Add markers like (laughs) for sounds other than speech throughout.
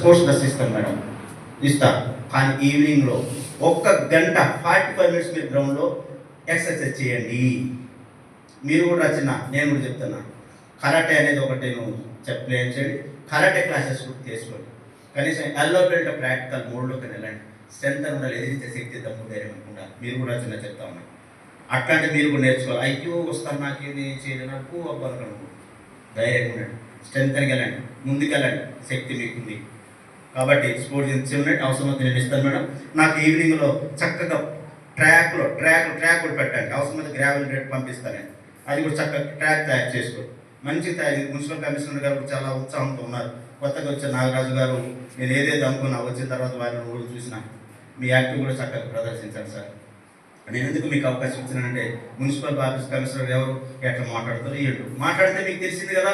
Sports dress ఇస్తాం madam ఇస్తా. కానీ ఈవినింగ్లో ఒక్క గంట ఫార్టీ ఫైవ్ మినిట్స్ మీరు గ్రౌండ్లో ఎక్సర్సైజ్ చేయండి. మీరు కూడా చిన్న నేను కూడా చెప్తున్నా. కరాటే అనేది ఒకటి నేను చెప్పలేని చేయండి. కరాటే క్లాసెస్ కూడా తీసుకోండి కనీసం ఎల్లో బెల్ట్ ప్రాక్టికల్ మూడులోకి వెళ్ళండి. స్ట్రెంత్ ఉండాలి. ఎదిరించే శక్తి దమ్ము ధైర్యం ఉండాలి మీరు కూడా చిన్న చెప్తా ఉన్నా అట్లాంటి మీరు కూడా నేర్చుకోవాలి. అయ్యో వస్తాను నాకు ఏది చేయలేదు. నాకు అవ్వను ధైర్యంగా ఉండండి. స్ట్రెంత్ వెళ్ళండి. ముందుకెళ్ళండి. శక్తి మీకుంది. కాబట్టి స్పోర్ట్స్ ఇన్స్ట్రుమెంట్ అవసరం నేను ఇస్తాను మేడం. నాకు ఈవినింగ్లో చక్కగా ట్రాక్లో ట్రాక్ ట్రాక్ కూడా పెట్టండి. అవసరమైతే గ్రావెల్ రేట్ పంపిస్తాను నేను. అది కూడా చక్కగా ట్రాక్ తయారు చేసుకో. మంచి తయారు మున్సిపల్ కమిషనర్ గారు చాలా ఉత్సాహంతో ఉన్నారు. కొత్తగా వచ్చిన నాగరాజు గారు నేను ఏదైతే అనుకున్నా వచ్చిన తర్వాత వారిని కూడా చూసిన మీ యాక్టివ్ కూడా చక్కగా ప్రదర్శించాను సార్. నేను ఎందుకు మీకు అవకాశం ఇచ్చినానంటే మున్సిపల్ ఆఫీస్ కమిషనర్ ఎవరు ఎట్లా మాట్లాడుతారు ఏంటో మాట్లాడితే మీకు తెలిసింది కదా?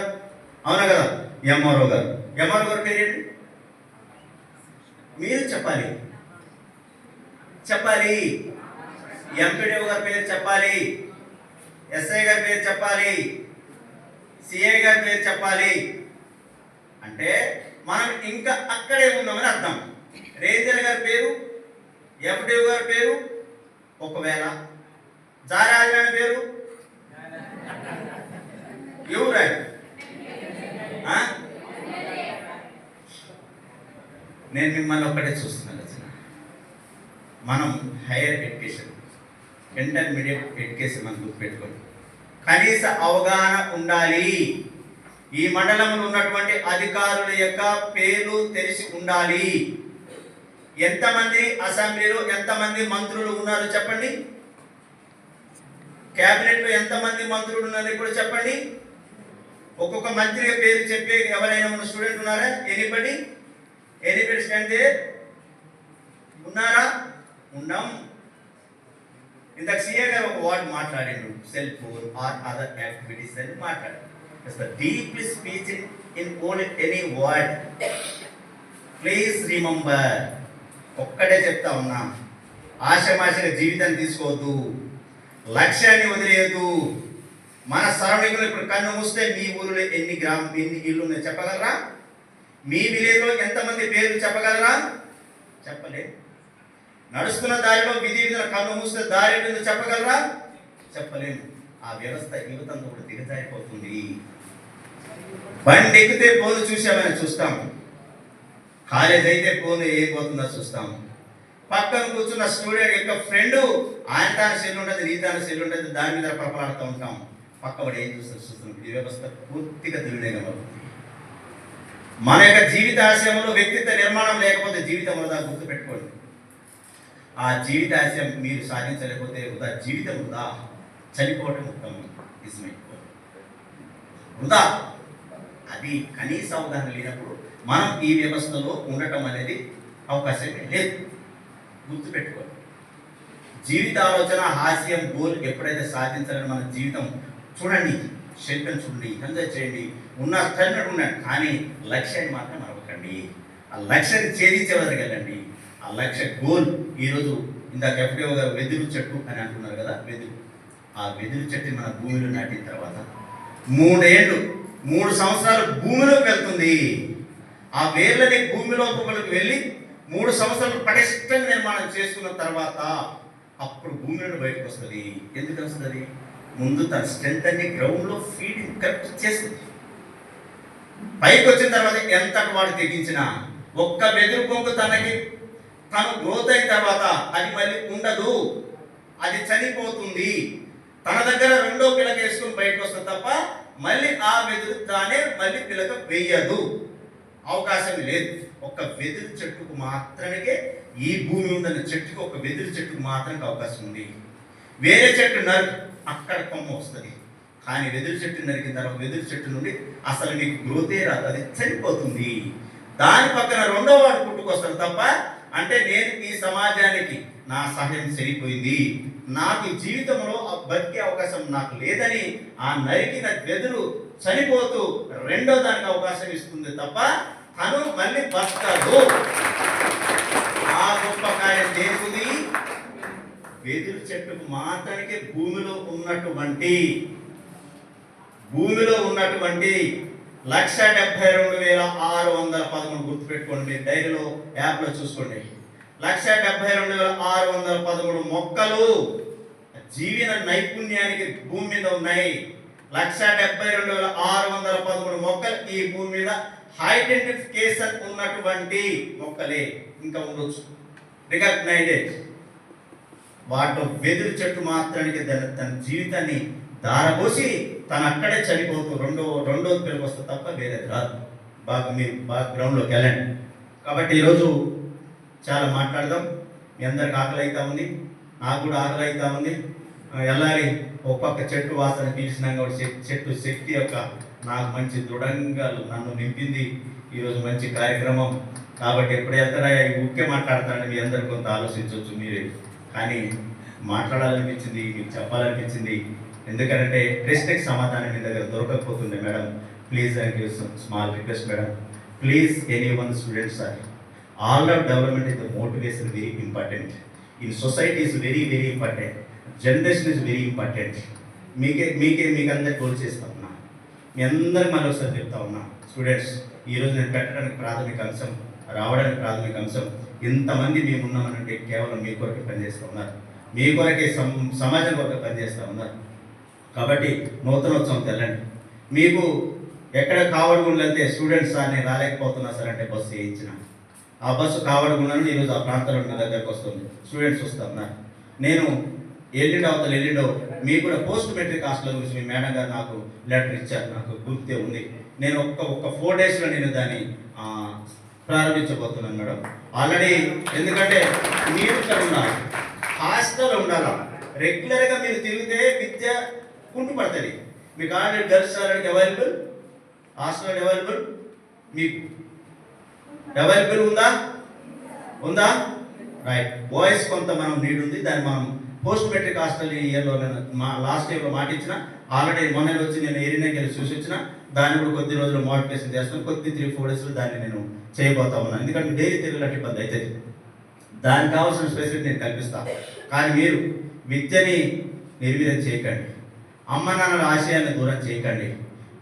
అవునా కదా? ఎంఆర్ఓ గారు. ఎంఆర్ఓ గారు పేరు ఏంటి మీరు చెప్పాలి. చెప్పాలి. ఎంపీడీఓ గారి పేరు చెప్పాలి. ఎస్ఐ గారి పేరు చెప్పాలి. సిఐ గారి పేరు చెప్పాలి. అంటే మనం ఇంకా అక్కడే ఉన్నామని అర్థం. రేంజర్ గారి పేరు ఎఫ్డిఓ గారి పేరు ఒకవేళ జారాజు గారి పేరు. (laughs) ఎవరు ఆయన? ఆ? నేను మిమ్మల్ని ఒక్కటే చూస్తున్నాను రచన. మనం హైయర్ ఎడ్యుకేషన్ ఇంటర్మీడియట్ ఎడ్యుకేషన్ మనం గుర్తుపెట్టుకోండి కనీస అవగాహన ఉండాలి. ఈ మండలంలో ఉన్నటువంటి అధికారుల యొక్క పేర్లు తెలిసి ఉండాలి. ఎంతమంది అసెంబ్లీలో ఎంతమంది మంత్రులు ఉన్నారు చెప్పండి? క్యాబినెట్లో ఎంతమంది మంత్రులు ఉన్నారు ఇప్పుడు చెప్పండి? ఒక్కొక్క మంత్రి పేరు చెప్పే ఎవరైనా ఉన్న స్టూడెంట్ ఉన్నారా? ఎనిబడి ఏది స్టాండ్ ఉన్నారా? ఉన్నాం. ఇందాక సీఏ గారు ఒక వర్డ్ మాట్లాడిండు cell phone or other activities అని మాట్లాడారు. Deeply speech in only any word please remember ఒక్కటే చెప్తా ఉన్నా. ఆశమాషగా జీవితాన్ని తీసుకోవద్దు. లక్ష్యాన్ని వదిలేయద్దు. మన సరౌండింగ్లో ఇప్పుడు కన్ను మూస్తే మీ ఊరిలో ఎన్ని గ్రామ ఎన్ని ఇల్లు ఉన్నాయో చెప్పగలరా? మీ విలేజ్లో ఎంతమంది పేర్లు చెప్పగలరా? చెప్పలేదు. నడుస్తున్న దారిలో విధి విధుల కన్ను మూస్తే దారి ఏంటో చెప్పగలరా? చెప్పలేము ఆ వ్యవస్థ యువతంతో కూడా దిగజారిపోతుంది. బండి ఎక్కితే పోను చూసామని చూస్తాం. కాలేజ్ అయితే పోను ఏం పోతుందో చూస్తాం. పక్కన కూర్చున్న స్టూడెంట్ యొక్క ఫ్రెండ్ ఆయన తాన సెల్ ఉంటుంది నీ తాన సెల్ ఉంటుంది దాని మీద పరపలాడుతూ ఉంటాం. పక్కవాడు ఏం చూస్తారు చూస్తున్నాం ఈ వ్యవస్థ పూర్తిగా దుర్వినియోగం మన యొక్క జీవితాశయంలో వ్యక్తిత్వ నిర్మాణం లేకపోతే జీవితం వృధా గుర్తుపెట్టుకోండి. ఆ జీవితాశయం మీరు సాధించలేకపోతే వృధా జీవితం వృధా. చనిపోవటం ఉత్తమం. నిజమే వృధా. అది కనీస అవగాహన లేనప్పుడు మనం ఈ వ్యవస్థలో ఉండటం అనేది అవకాశమే లేదు. గుర్తుపెట్టుకోండి. జీవిత ఆలోచన హాస్యం గోల్ ఎప్పుడైతే సాధించాలని మన జీవితం చూడండి. శిల్పం చూడండి ఎంజాయ్ చేయండి. ఉన్న స్థాయిలో ఉండండి కానీ లక్ష్యాన్ని మాత్రం మరవకండి. ఆ లక్ష్యాన్ని ఛేదించే కదండి. ఆ లక్ష్య గోల్ ఈరోజు ఇందాక ఎఫ్డిఓ గారు వెదురు చెట్టు అని అంటున్నారు కదా వెదురు. ఆ వెదురు చెట్టు మన భూమిలో నాటిన తర్వాత మూడేళ్ళు మూడు సంవత్సరాలు భూమిలోకి వెళ్తుంది. ఆ వేర్లని భూమి వెళ్ళి మూడు సంవత్సరాలు పటిష్టంగా నిర్మాణం చేసుకున్న తర్వాత అప్పుడు భూమి నుండి బయటకు వస్తుంది. ఎందుకు వస్తుంది? ముందు తన స్ట్రెంత్ అన్ని గ్రౌండ్లో ఫీల్డింగ్ కరెక్ట్ చేస్తుంది పైకి వచ్చిన తర్వాత ఎంత వాడు తెగించినా ఒక్క వెదురు బొంగు తనకి తను గ్రోత్ అయిన తర్వాత అది మళ్ళీ ఉండదు. అది చనిపోతుంది. తన దగ్గర రెండో పిల్లక వేసుకుని బయటకు వస్తుంది తప్ప మళ్ళీ ఆ వెదురు తానే మళ్ళీ పిల్లక వేయదు. అవకాశం లేదు. ఒక వెదురు చెట్టుకు మాత్రమే ఈ భూమి ఉందన్న చెట్టుకు ఒక వెదురు చెట్టుకు మాత్రమే అవకాశం ఉంది. వేరే చెట్టు నరు అక్కడ కొమ్మ వస్తుంది. కానీ వెదురు చెట్టు నరికిన తర్వాత వెదురు చెట్టు నుండి అసలు నీకు గ్రోతే రాదు. అది చనిపోతుంది. దాని పక్కన రెండో వాడు పుట్టుకొస్తాడు తప్ప అంటే నేను ఈ సమాజానికి నా సహాయం చనిపోయింది నాకు జీవితంలో ఆ బతికే అవకాశం నాకు లేదని ఆ నరికిన వెదురు చనిపోతూ రెండో దానికి అవకాశం ఇస్తుంది తప్ప తను మళ్ళీ బతకదు. ఆ గొప్ప కార్యం చేసి వెదురు చెట్టుకు మాత్రానికి భూమిలో ఉన్నటువంటి భూమిలో ఉన్నటువంటి లక్ష డెబ్బై రెండు వేల ఆరు వందల పదమూడు గుర్తుపెట్టుకోండి మీరు డైరీలో యాప్లో చూసుకోండి. లక్ష డెబ్బై రెండు వేల ఆరు వందల పదమూడు మొక్కలు జీవన నైపుణ్యానికి భూమి మీద ఉన్నాయి. లక్ష డెబ్బై రెండు వేల ఆరు వందల పదమూడు మొక్కలు ఈ భూమి మీద ఐడెంటిఫికేషన్ ఉన్నటువంటి మొక్కలే. ఇంకా ఉండొచ్చు. రికగ్నైజెడ్ వాటి వెదురు చెట్టు మాత్రానికి తన జీవితాన్ని దారపోసి తను అక్కడే చనిపోతూ రెండో రెండో పిల్లకి వస్తే తప్ప వేరేది రాదు. బాగా మీరు బాగా గ్రౌండ్లోకి వెళ్ళండి. కాబట్టి ఈరోజు చాలా మాట్లాడదాం. మీ అందరికి ఆకలి అవుతా ఉంది. నాకు కూడా ఆకలి అవుతా ఉంది. ఆ, వెళ్ళాలి ఒక పక్క చెట్టు వాసన పీల్చినాం ఒక చె- చెట్టు శక్తి యొక్క నాకు మంచి దృఢంగా నన్ను నింపింది. ఈరోజు మంచి కార్యక్రమం. కాబట్టి ఎప్పుడు వెళ్తారా? ఈ ఊరికే మాట్లాడతానని మీ అందరు కొంత ఆలోచించవచ్చు మీరే. కానీ మాట్లాడాలనిపించింది మీకు చెప్పాలనిపించింది. ఎందుకంటే ప్రశ్నకి సమాధానం మీ దగ్గర దొరకకపోతుంది madam. Please I give small request madam. Please any one students or all of development is the motivation very important in society is very very important generation is very important మీకే మీకే మీకు అందరికి గోల్ చేస్తా ఉన్నా. మీ అందరికి మళ్ళీ ఒకసారి చెప్తా ఉన్నా. స్టూడెంట్స్ ఈరోజు నేను పెట్టడానికి ప్రాథమిక అంశం రావడానికి ప్రాథమిక అంశం ఇంతమంది మేము ఉన్నామనంటే కేవలం మీ కొరకే పనిచేస్తూ ఉన్నారు. మీ కొరకే సమాజం కొరకు పనిచేస్తూ ఉన్నారు. కాబట్టి నూతనోత్సవం తెల్లండి. మీకు ఎక్కడ కావడగుండు వెళ్తే స్టూడెంట్స్ సార్ నేను రాలేకపోతున్నా సార్ అంటే బస్సు వేయించిన. ఆ బస్సు కావడగుండను ఈరోజు ఆ ప్రాంతంలో ఉన్న దగ్గరకు వస్తుంది. స్టూడెంట్స్ వస్తున్నారు నేను ఎల్లుండి అవతల ఎల్లుండో మీకు కూడా పోస్ట్ మెట్రిక్ హాస్టల్ గురించి మీ మేడం గారు నాకు లెటర్ ఇచ్చారు. నాకు గుర్తే ఉంది. నేను ఒక్క ఒక్క ఫోర్ డేస్లో నేను దాన్ని ప్రారంభించబోతున్నాం మేడం. ఆల్రెడీ ఎందుకంటే మీరు ఇక్కడ ఉండాలి హాస్టల్ ఉండాలా? రెగ్యులర్గా మీరు తిరిగితే విద్య కుంటుపడుతుంది మీకు already girls already available hostel available మీకు. అవైలబుల్ ఉందా? ఉందా? రైట్ బాయ్స్ కొంత మనం నీడ్ ఉంది. దాన్ని మనం పోస్ట్ మెట్రిక్ హాస్టల్ ఈ ఇయర్లో నేను మా లాస్ట్ ఇయర్లో మాట ఇచ్చిన ఆల్రెడీ మొన్న వచ్చి నేను ఏరియాకి వెళ్ళి చూసి వచ్చిన దాన్ని కూడా కొద్ది రోజులు మోడిఫికేషన్ చేస్తాను కొద్ది త్రీ ఫోర్ డేస్లో దాన్ని నేను చేయబోతా ఉన్నాను. ఎందుకంటే డైలీ తిరగలంటే ఇబ్బంది అవుతుంది దానికి కావాల్సిన స్పెసిఫిక్ నేను కల్పిస్తాను కానీ మీరు విద్యని నిర్వీర్యం చేయకండి. అమ్మ నాన్నల ఆశయాన్ని దూరం చేయకండి.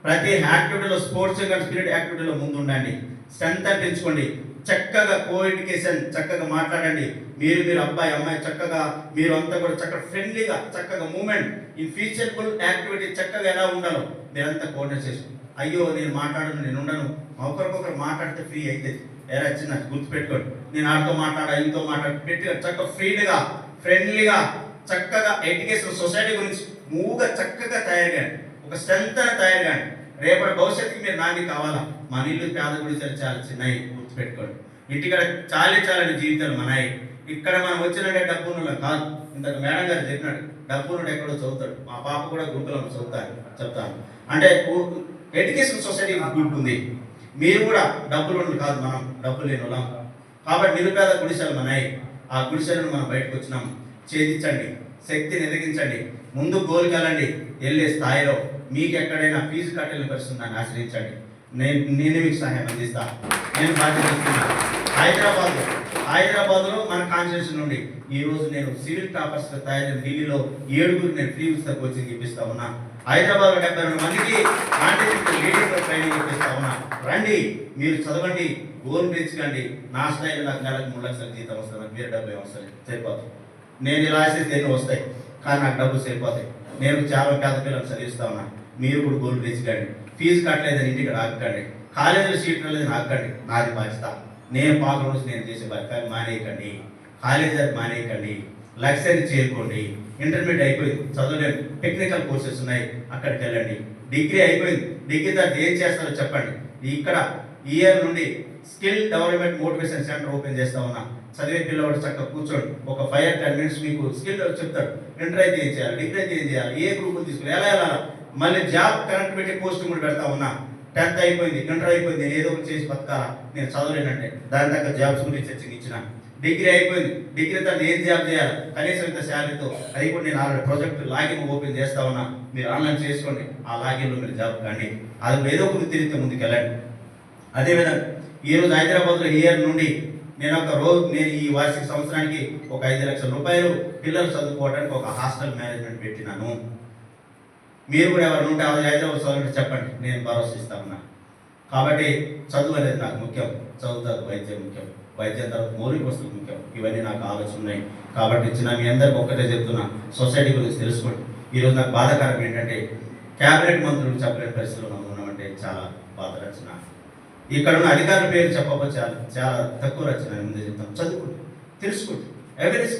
ప్రతి యాక్టివిటీలో స్పోర్ట్స్ అండ్ స్పిరిట్ యాక్టివిటీలో ముందు ఉండండి స్ట్రెంత్ పెంచుకోండి చక్కగా కోఎడ్యుకేషన్ చక్కగా మాట్లాడండి. మీరు మీరు అబ్బాయి అమ్మాయి చక్కగా మీరు అంతా కూడా చక్కగా ఫ్రెండ్లీగా చక్కగా మూమెంట్ ఇన్ ఫ్యూచర్బుల్ యాక్టివిటీ చక్కగా ఎలా ఉండాలో మీరంతా కోఆర్డినేట్ చేసుకోండి. అయ్యో నేను మాట్లాడను నేను ఉండను. ఒకరికొకరు మాట్లాడితే ఫ్రీ అవుతుంది ఎలా చిన్న గుర్తుపెట్టుకోండి. నేను ఆడితో మాట్లాడా ఇంతో మాట్లాడు పెట్టి చక్కగా ఫ్రీగా ఫ్రెండ్లీగా చక్కగా ఎడ్యుకేషన్ సొసైటీ గురించి మూగా చక్కగా తయారు కాండి ఒక స్ట్రెంత్ తయారు కాండి రేపటి భవిష్యత్తుకి మీరు నాని కావాలా? మన ఇల్లు పేద గుడిసెలు చాలా చిన్నవి గుర్తుపెట్టుకోండి. ఇంటికాడ చాలే చాలని జీవితాలు మనవి ఇక్కడ మనం వచ్చినట్టే డబ్బున్న కాదు. ఇంతకు మేడం గారు చెప్పినాడు డబ్బునుడు ఎక్కడో చదువుతాడు. మా పాప కూడా గురుకులం చదువుతాను చెప్తాను అంటే ఎడ్యుకేషన్ సొసైటీ గ్రూప్ ఉంది మీరు కూడా డబ్బులు కాదు మనం డబ్బులు లేని వాళ్ళం. కాబట్టి నిరుపేద గుడిసెలు మనాయి ఆ గుడిసెలను మనం బయటకు వచ్చినాం. ఛేదించండి శక్తిని ఎదిగించండి ముందు గోల్కెళ్ళండి వెళ్ళే స్థాయిలో మీకు ఎక్కడైనా ఫీజు కట్టలేని పరిస్థితి నన్ను ఆశ్రయించండి. నేను నేను మీకు సహాయం అందిస్తాను నేను బాధ్యత హైదరాబాద్ హైదరాబాద్లో మన కాన్స్టిట్యూషన్ నుండి ఈరోజు నేను సివిల్ టాపర్స్ తయారు ఢిల్లీలో ఏడుగురు నేను ఫ్రీ విస్తా కోచింగ్ ఇప్పిస్తా ఉన్నా. హైదరాబాద్లో డెబ్బై రెండు మందికి కాంటినెంటల్ లీడర్షిప్ ట్రైనింగ్ ఇప్పిస్తా ఉన్నా. రండి మీరు చదవండి గోల్ పెంచుకోండి. నా స్థాయిలో నాకు నెలకు మూడు లక్షల జీతం వస్తుంది మీరు డబ్బు వస్తుంది సరిపోతుంది నేను ఇలా ఆశిస్తే ఎన్ని వస్తాయి కానీ నాకు డబ్బు సరిపోతాయి. నేను చాలా పేద పిల్లలు చదివిస్తా ఉన్నా. మీరు కూడా గోల్ పెంచుకోండి. ఫీజు కట్టలేదని ఇంటికి రాకండి. కాలేజీలో సీట్లు లేదని రాకండి నాది బాధ్యత. నేను పాక రోజు నేను చేసే బాధ్యత మానేయకండి. కాలేజ్ మానేయకండి. లక్ష్యాన్ని చేరుకోండి. ఇంటర్మీడియట్ అయిపోయింది. చదవలేదు టెక్నికల్ కోర్సెస్ ఉన్నాయి. అక్కడికి వెళ్ళండి. డిగ్రీ అయిపోయింది. డిగ్రీ తర్వాత ఏం చేస్తారో చెప్పండి. ఇక్కడ ఇయర్ నుండి skill development motivation centre open చేస్తా ఉన్నా. చదివే పిల్లవాడు చక్కగా కూర్చోండి. ఒక ఫైవ్ టెన్ మినిట్స్ మీకు స్కిల్ చెప్తాడు ఇంటర్ అయితే ఏం చేయాలి? డిగ్రీ అయితే ఏం చేయాలి? ఏ గ్రూప్ తీసుకోవాలి ఎలా ఎలా మళ్ళీ జాబ్ కనెక్ట్ పెట్టే పోస్టింగ్ కూడా పెడతా ఉన్నా. టెన్త్ అయిపోయింది ఇంటర్ అయిపోయింది నేను ఏదో ఒకటి చేసి బతకాలా? నేను చదవలేనంటే. దాని తగ్గ జాబ్స్ గురించి చర్చకి డిగ్రీ అయిపోయింది. డిగ్రీ తర్వాత ఏం జాబ్ చేయాలి? కనీసం ఇంత శాలరీతో. అది కూడా నేను ఆల్రెడీ ప్రాజెక్ట్ లాగిన్ ఓపెన్ చేస్తా ఉన్నా. మీరు ఆన్లైన్ చేసుకోండి. ఆ లాగిన్లో మీరు జాబ్ కానీ అది ఏదో ఒక తిరిగితే ముందుకు వెళ్ళండి అదేవిధంగా ఈరోజు హైదరాబాద్లో ఇయర్ నుండి నేను ఒక రోజు నేను ఈ వార్షిక సంవత్సరానికి ఒక ఐదు లక్షల రూపాయలు పిల్లలు చదువుకోవడానికి ఒక హాస్టల్ మేనేజ్మెంట్ పెట్టినాను. మీరు కూడా ఎవరు ఉంటే అది హైదరాబాద్ చదవండి చెప్పండి. నేను భరోసిస్తామన్నా కాబట్టి చదువు అనేది నాకు ముఖ్యం. చదువుతారు వైద్యం ముఖ్యం. వైద్యం తర్వాత మౌలిక వస్తువులు ముఖ్యం. ఇవన్నీ నాకు ఆలోచన ఉన్నాయి. కాబట్టి ఇచ్చిన మీ అందరికి ఒక్కటే చెప్తున్నా సొసైటీ గురించి తెలుసుకోండి. ఈరోజు నాకు బాధాకరం ఏంటంటే క్యాబినెట్ మంత్రులు చెప్పలేని పరిస్థితుల్లో మనం ఉన్నామంటే చాలా బాధ రచన. ఇక్కడ ఉన్న అధికారుల పేరు చెప్పకపోతే చాలా చాలా తక్కువ రచన. ముందే చెప్తాం చదువుకోండి తెలుసుకోండి. ఎవిడెన్స్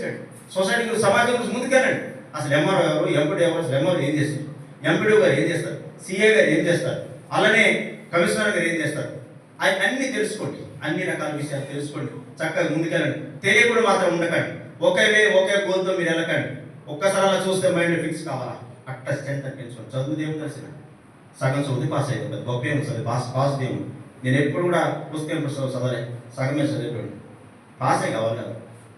సొసైటీ గురించి సమాజం గురించి ముందుకెళ్ళండి. అసలు ఎంఆర్ఓ ఎవరు? ఎంపీడీ ఎవరు? అసలు ఎంఆర్ఓ ఏం చేస్తుంది? ఎంపీడీ గారు ఏం చేస్తారు? సిఏ గారు ఏం చేస్తారు? అలానే కమిషనర్ గారు ఏం చేస్తారు? అవి అన్ని తెలుసుకోండి. అన్ని రకాల విషయాలు తెలుసుకోండి. చక్కగా ముందుకెళ్ళండి. తెలియకుండా మాత్రం ఉండకండి. ఒకే వే ఒకే గోల్తో మీరు వెళ్ళకండి. ఒక్కసారి అలా చూస్తే మైండ్ ఫిక్స్ కావాలా? అట్ట స్ట్రెంత్ పెంచుకోండి చదువు దేవుడు తెలిసిన సగం చదువు పాస్ అయిపోతుంది గొప్ప ఏమి చదివి పాస్ పాస్ దేవుడు. నేను ఎప్పుడు కూడా పుస్తకం పుస్తకం చదవలే. సగమే చదివేటోడు పాసే కావాలి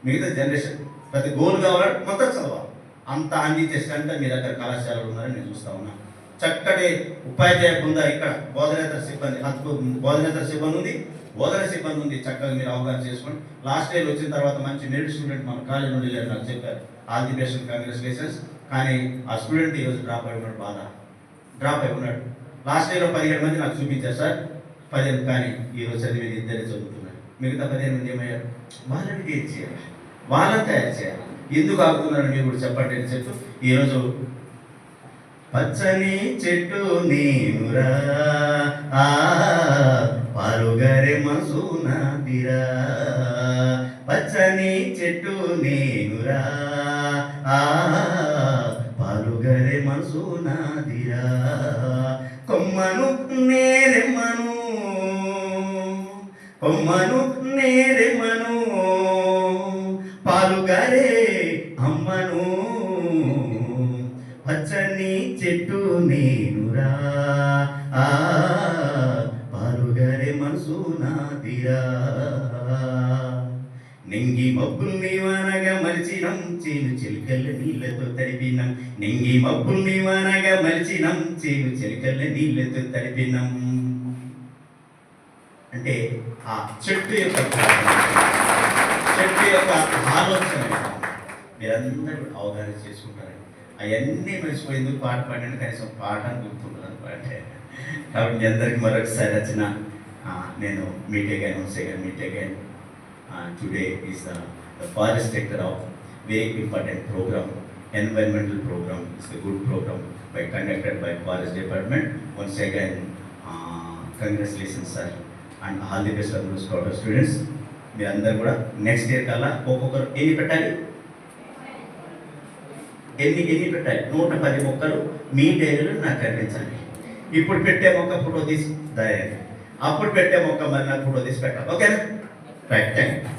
మిగతా జనరేషన్ ప్రతి గోల్ కావాలంటే మొత్తం చదవాలి. అంత అందించే స్ట్రెంత్ మీ దగ్గర కళాశాలలు ఉన్నారని నేను చూస్తా ఉన్నాను చక్కటి ఉపాధ్యాయ బృంద ఇక్కడ బోధనేతర సిబ్బంది అద్భుత బోధనేతర సిబ్బంది ఉంది. బోధన సిబ్బంది ఉంది చక్కగా మీరు అవగాహన చేసుకోండి. లాస్ట్ ఇయర్ వచ్చిన తర్వాత మంచి మెరిట్ స్టూడెంట్ మన కాలేజ్ నుండి లేరు నాకు చెప్పారు. ఆల్ ది బెస్ట్ కంగ్రాచులేషన్స్ కానీ ఆ స్టూడెంట్ ఈరోజు డ్రాప్ అయి ఉన్నాడు బాధ. డ్రాప్ అయి ఉన్నాడు లాస్ట్ ఇయర్లో పదిహేడు మంది నాకు చూపించారు సార్. పదిహేను కానీ ఈరోజు చదివేది ఇద్దరే చదువుతున్నారు. మిగతా పదిహేను మంది ఏమయ్యారు? వాళ్ళని గేట్ చేయాలి? వాళ్ళని తయారు చేయాలి? ఎందుకు ఆగుతున్నారని మీరు కూడా చెప్పండి అని చెట్టు ఈరోజు పచ్చని చెట్టు నేనురా పరుగరే పారుగరే మనసు పచ్చని చెట్టు నేనురా పరుగరే పారుగరే మనసు అమ్మను పచ్చని చెట్టు నేనురా. ఆ పాలుగారే మనసు నాదిరా. నింగి మబ్బుల్ని వానగా మలిచినం చేను చిలుకల్ల నీళ్ళతో తడిపినం. నింగి మబ్బుల్ని వానగా మలిచినం చేను చిలుకల్ల నీళ్ళతో తడిపినం. అంటే ఆ చెట్టు యొక్క చెట్టు యొక్క ఆలోచన. మీరందరూ అవగాహన చేసుకుంటారండి. అవన్నీ మర్చిపోయేందుకు పాట పాడండి కనీసం పాట గుర్తుంటున్నాను గుర్తుంటుంది కాబట్టి మీ అందరికి మరొకసారి వచ్చిన నేను meet again once again meet again today is the the forest sector of very important programme. Environmental programme it's the good programme by conducted by forest department once again congratulations sir and all the best అందరూ students మీరు అందరు కూడా next year కల్లా ఒక్కొక్కరు ఏమి పెట్టాలి? ఎన్ని ఎన్ని పెట్టాలి. నూట పది మొక్కలు మీ డైరీలో నాకు అందించండి ఇప్పుడు పెట్టే మొక్క ఫోటో తీసి దయ అప్పుడు పెట్టే మొక్క మరి నాకు ఫోటో తీసి పెట్టాలి. ఓకేనా? Right thank you